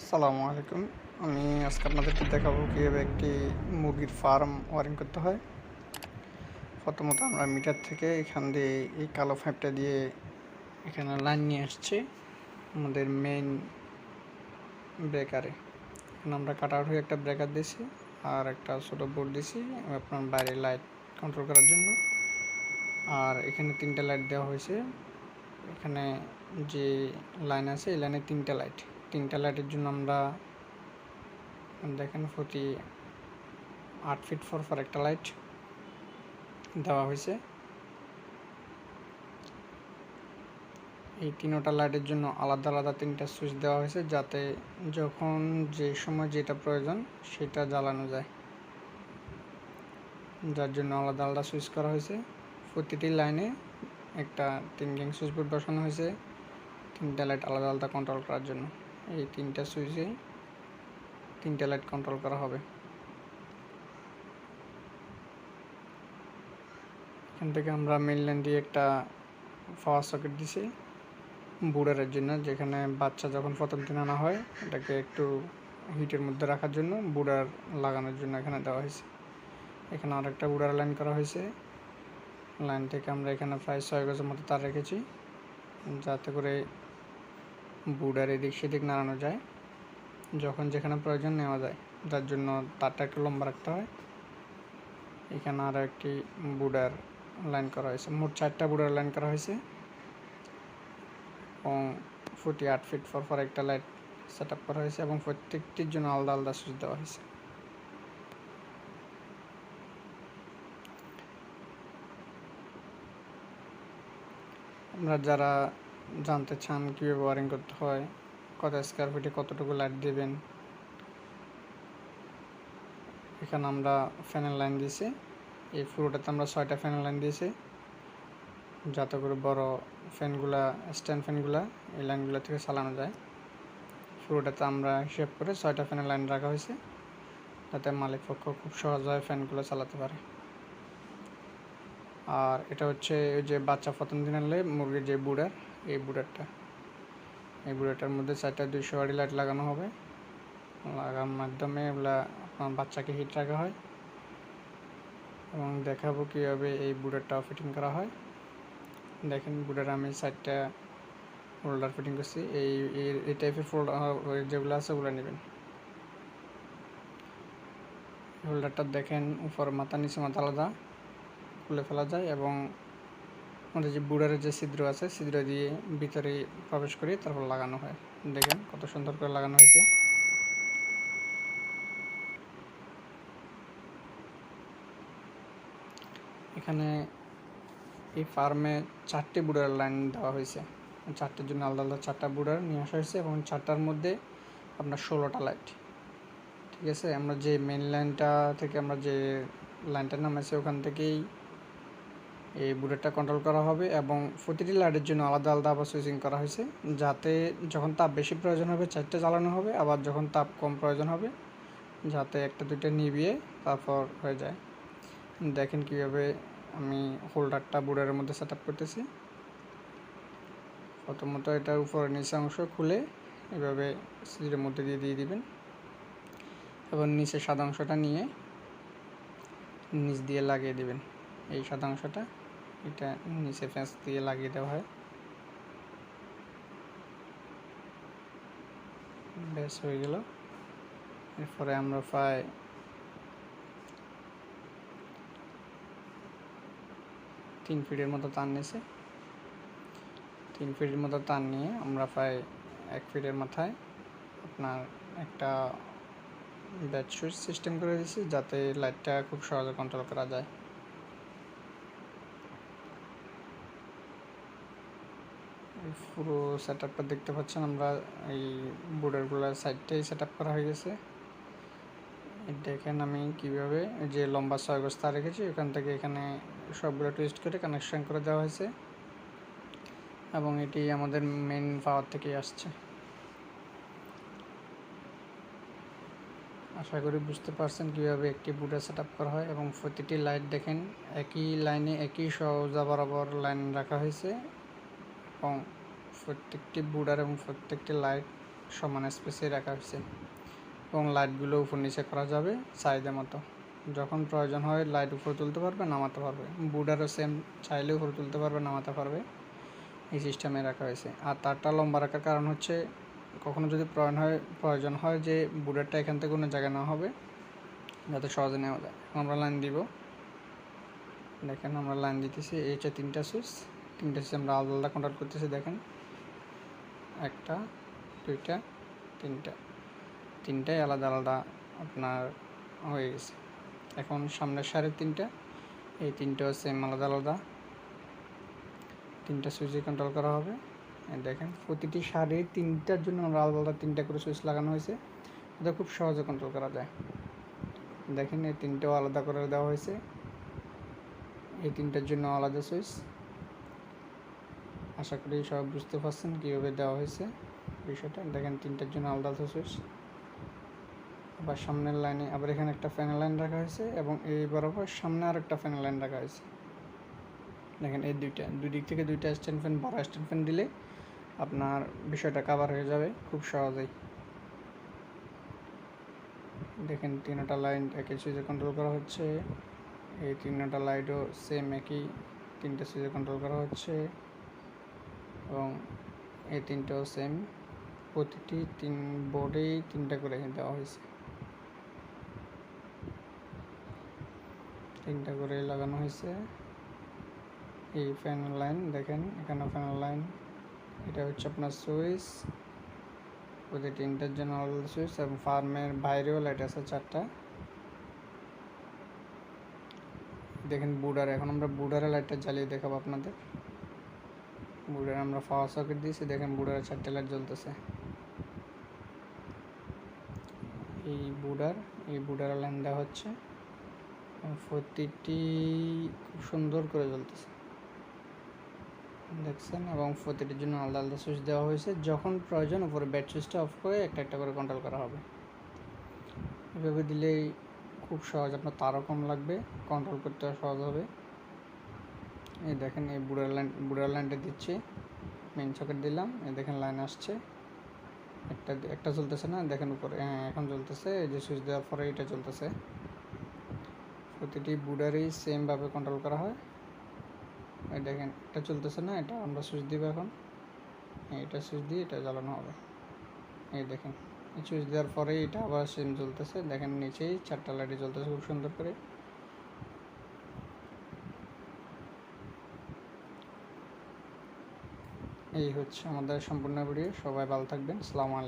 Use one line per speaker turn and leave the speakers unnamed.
আসসালামু আলাইকুম। আমি আজকে আপনাদেরকে দেখাবো কীভাবে একটি মুরগির ফার্ম ওয়ারিং করতে হয়। প্রথমত আমরা মিটার থেকে এখান দিয়ে এই কালো ফাইপটা দিয়ে এখানে লাইন নিয়ে আসছি আমাদের মেইন ব্রেকারে এখানে আমরা কাট আউট হয়ে একটা ব্রেকার দিয়েছি আর একটা ছোটো বোর্ড দিয়েছি আপনার বাইরে লাইট কন্ট্রোল করার জন্য। আর এখানে তিনটা লাইট দেওয়া হয়েছে। এখানে যে লাইন আছে, এই লাইনে তিনটা লাইট তিনটা লাইটের জন্য আমরা, দেখেন প্রতি আট ফিট ফর ফর একটা লাইট দেওয়া হয়েছে। এই তিনোটা লাইটের জন্য আলাদা আলাদা তিনটা সুইচ দেওয়া হয়েছে যাতে যখন যে সময় যেটা প্রয়োজন সেটা জ্বালানো যায়। যার জন্য আলাদা আলাদা সুইচ করা হয়েছে। প্রতিটি লাইনে একটা তিন গ্যাং সুইচ বোর্ড বসানো হয়েছে। তিনটা লাইট আলাদা আলাদা কন্ট্রোল করার জন্য। এই তিনটা সুইচে তিনটা লাইট কন্ট্রোল করা হবে। এখান থেকে আমরা মেইন লাইন দিয়ে একটা পাওয়ার সকেট দিছি বুডারের জন্য, যেখানে বাচ্চা যখন প্রথম দিন আনা হয়, এটাকে একটু হিটের মধ্যে রাখার জন্য বুডার লাগানোর জন্য এখানে দেওয়া হয়েছে। এখানে আরেকটা বুডার লাইন করা হয়েছে। লাইন থেকে আমরা এখানে প্রায় ছয় গজের মতো তার রেখেছি, যাতে করে বুডার এদিক সেদিক নাড়ানো যায়। যখন যেখানে প্রয়োজন নেওয়া যায় যার জন্য তারটা একটু লম্বা রাখতে হয়। এখানে আরও একটি বুডার লাইন করা হয়েছে। মোট চারটা বুডার লাইন করা হয়েছে। এবং ফুটি আট ফিট পর পর একটা লাইট সেট আপ করা হয়েছে এবং প্রত্যেকটির জন্য আলাদা আলাদা সুইচ দেওয়া হয়েছে। আপনারা যারা জানতে চান কীভাবে ওয়ারিং করতে হয়, কত স্কোয়ার ফিটে কতটুকু লাইট দেবেন। এখানে আমরা ফ্যানের লাইন দিয়েছি। এই পুরোটাতে আমরা ছয়টা ফ্যানের লাইন দিয়েছি। যাতে করে বড় ফ্যানগুলা স্ট্যান্ড ফ্যানগুলা এই লাইনগুলো থেকে চালানো যায়। পুরোটাতে আমরা হিসেব করে ছয়টা ফ্যানের লাইন রাখা হয়েছে, যাতে মালিক পক্ষ খুব সহজভাবে ফ্যানগুলো চালাতে পারে। আর এটা হচ্ছে ওই যে বাচ্চা প্রথম দিন আনলে মুরগির যে বুড়ার এই বুড়ারটা এই বুড়াটার মধ্যে চারটা দুইশো ওয়ারি লাইট লাগানো হবে। লাগানোর মাধ্যমে এগুলা আপনার বাচ্চাকে হিট রাখা হয়। এবং দেখাবো কীভাবে এই বুড়ারটা ফিটিং করা হয়। দেখেন বুড়ার আমি চারটা ফোল্ডার ফিটিং করছি। এই এই টাইপের ফোল্ডার যেগুলো আছে ওগুলো নেবেন। হোল্ডারটা দেখেন উপর মাথা নিচে মাথা আলাদা। খুলে ফেলা যায় এবং আমাদের যে বুড়ারের যে ছিদ্র আছে, ছিদ্র দিয়ে ভিতরে প্রবেশ করে তারপর লাগানো হয়। দেখেন কত সুন্দর করে লাগানো হয়েছে। এখানে এই ফার্মে চারটি বুড়ার লাইন দেওয়া হয়েছে। চারটের জন্য আলাদা আলাদা চারটা বুড়ার নিয়ে আসা হয়েছে এবং চারটার মধ্যে আপনার ষোলোটা লাইট। ঠিক আছে? আমরা যে মেন লাইনটা থেকে আমরা যে লাইনটার নাম নামাইছি ওখান থেকেই এই বুলেটটা কন্ট্রোল করা হবে এবং প্রতিটি লাইটের জন্য আলাদা আলাদা আবার সুইচিং করা হয়েছে, যাতে যখন তাপ বেশি প্রয়োজন হবে চারটে জ্বালানো হবে, আবার যখন তাপ কম প্রয়োজন হবে, যাতে একটা দুইটা নিভিয়ে তারপর হয়ে যায়। দেখেন কীভাবে আমি হোল্ডারটা বুড়ারের মধ্যে সেট আপ করতেছি। প্রথমত এটার উপরে নিচে অংশ খুলে এভাবে সিটের মধ্যে দিয়ে দিয়ে দিবেন। এবং নিচে সাদা অংশটা নিয়ে নিচ দিয়ে লাগিয়ে দিবেন, এই সাদা অংশটা। এটা নিচে ফ্যাঁস দিয়ে লাগিয়ে দেওয়া হয়। ব্যাস, হয়ে গেল। এরপরে আমরা প্রায় তিন ফিটের মতো তার নিয়েছে তিন ফিটের মতো তার নিয়ে আমরা প্রায় এক ফিটের মাথায় আপনার একটা ব্যাট সুইচ সিস্টেম করে দিয়েছি, যাতে লাইটটা খুব সহজে কন্ট্রোল করা যায়। পুরো সেট আপটা দেখতে পাচ্ছেন আমরা। এই বোর্ডারগুলোর সাইডটাই সেট আপ করা হয়ে গেছে। দেখেন আমি কীভাবে যে লম্বা ছয় বস্তা রেখেছি, ওখান থেকে এখানে সবগুলো টুইস্ট করে কানেকশন করে দেওয়া হয়েছে। এবং এটি আমাদের মেন পাওয়ার থেকেই আসছে। আশা করি বুঝতে পারছেন কীভাবে একটি বুটার সেট করা হয় এবং প্রতিটি লাইট দেখেন, একই লাইনে একই সহজা বরাবর লাইন রাখা হয়েছে। এবং প্রত্যেকটি বুডার এবং প্রত্যেকটি লাইট সমান স্পেসে রাখা হয়েছে এবং লাইটগুলো উপর নিচে করা যাবে চাহিদা মতো। যখন প্রয়োজন হয় লাইট উপরে তুলতে পারবে, নামাতে পারবে। বুডারও সেম চাইলে উপরে তুলতে পারবে, নামাতে পারবে। এই সিস্টেমে রাখা হয়েছে। আর তারটা লম্বা রাখার কারণ হচ্ছে কখনো যদি প্রয়োজন হয় প্রয়োজন হয় যে বুডারটা এখান থেকে কোনো জায়গায় না হবে, যাতে সহজে নেওয়া যায়। আমরা লাইন দিব। দেখেন আমরা লাইন দিতেছি। এই হচ্ছে তিনটা সুইচ তিনটা সুইচ আমরা আলাদা আলাদা কন্ট্রোল করতেছি, দেখেন। একটা, দুইটা, তিনটা। তিনটাই আলাদা আলাদা আপনার হয়ে গেছে। এখন সামনের সাড়ে তিনটা, এই তিনটাও সেম আলাদা আলাদা। তিনটা সুইচে কন্ট্রোল করা হবে। দেখেন, প্রতিটি সারে তিনটার জন্য আমরা আলাদা আলাদা তিনটা করে সুইচ লাগানো হয়েছে। এটা খুব সহজে কন্ট্রোল করা যায়। দেখেন, এই তিনটাও আলাদা করে দেওয়া হয়েছে। এই তিনটার জন্য আলাদা সুইচ আশা করি সব বুঝতে পারছেন কীভাবে দেওয়া হয়েছে বিষয়টা। দেখেন, তিনটার জন্য আলাদা সুইচ। আবার সামনের লাইনে আবার এখানে একটা ফ্যানের লাইন রাখা হয়েছে এবং এই বরাবর সামনে আর একটা ফ্যানের লাইন রাখা হয়েছে। দেখেন, এই দুইটা, দুই দিক থেকে দুইটা স্ট্যান্ড ফ্যান, বড় স্ট্যান্ড ফ্যান দিলে আপনার বিষয়টা কাভার হয়ে যাবে খুব সহজেই। দেখেন, তিনটা লাইন একই সুইচে কন্ট্রোল করা হচ্ছে। এই তিনটা লাইটও সেম একই, তিনটে সুইচে কন্ট্রোল করা হচ্ছে। এবং এই তিনটাও সেম প্রতিটি তিন বোর্ডেই তিনটা করে দেওয়া হয়েছে। তিনটা করে লাগানো হয়েছে। এই ফ্যান লাইন দেখেন, এখানে ফ্যান লাইন এটা হচ্ছে আপনার সুইচ প্রতি তিনটার জন্য আলাদা সুইচ এবং ফার্মের বাইরেও লাইট আছে চারটা। দেখেন বুডার এখন আমরা বুডারের লাইটটা জ্বালিয়ে দেখাবো আপনাদের। বুডার আমরা পাওয়ার সকেট দিয়েছি, দেখেন বুডারের চারটে লাইট জ্বলতেছে। এই বুডার, এই বুডারের লাইন দেওয়া হচ্ছে প্রতিটি খুব সুন্দর করে জ্বলতেছে। দেখছেন? এবং প্রতিটির জন্য আলাদা আলাদা সুইচ দেওয়া হয়েছে। যখন প্রয়োজন উপরে ব্যাট সুইচটা অফ করে একটা একটা করে কন্ট্রোল করা হবে। এভাবে দিলেই খুব সহজ। আপনার তারও কম লাগবে কন্ট্রোল করতে সহজ হবে। এই দেখেন, এই বুড়ার লাইন বুড়ার লাইনটা দিচ্ছি। মেন সকেট দিলাম, এই দেখেন লাইন আসছে। একটা একটা চলতেছে না? দেখেন উপরে হ্যাঁ এখন চলতেছে এই যে সুইচ দেওয়ার পরে এটা চলতেছে প্রতিটি বুডারই সেমভাবে কন্ট্রোল করা হয়। এই দেখেন, এটা চলতেছে না, এটা আমরা সুইচ দিব এখন। এটা সুইচ দিয়ে এটা জ্বালানো হবে। এই দেখেন সুইচ দেওয়ার পরে এটা আবার সেম জ্বলতেছে। দেখেন, নিচেই চারটা লাইটে জ্বলতেছে খুব সুন্দর করে। এই হচ্ছে আমাদের সম্পূর্ণ ভিডিও। সবাই ভালো থাকবেন। সালাম আলাইকুম।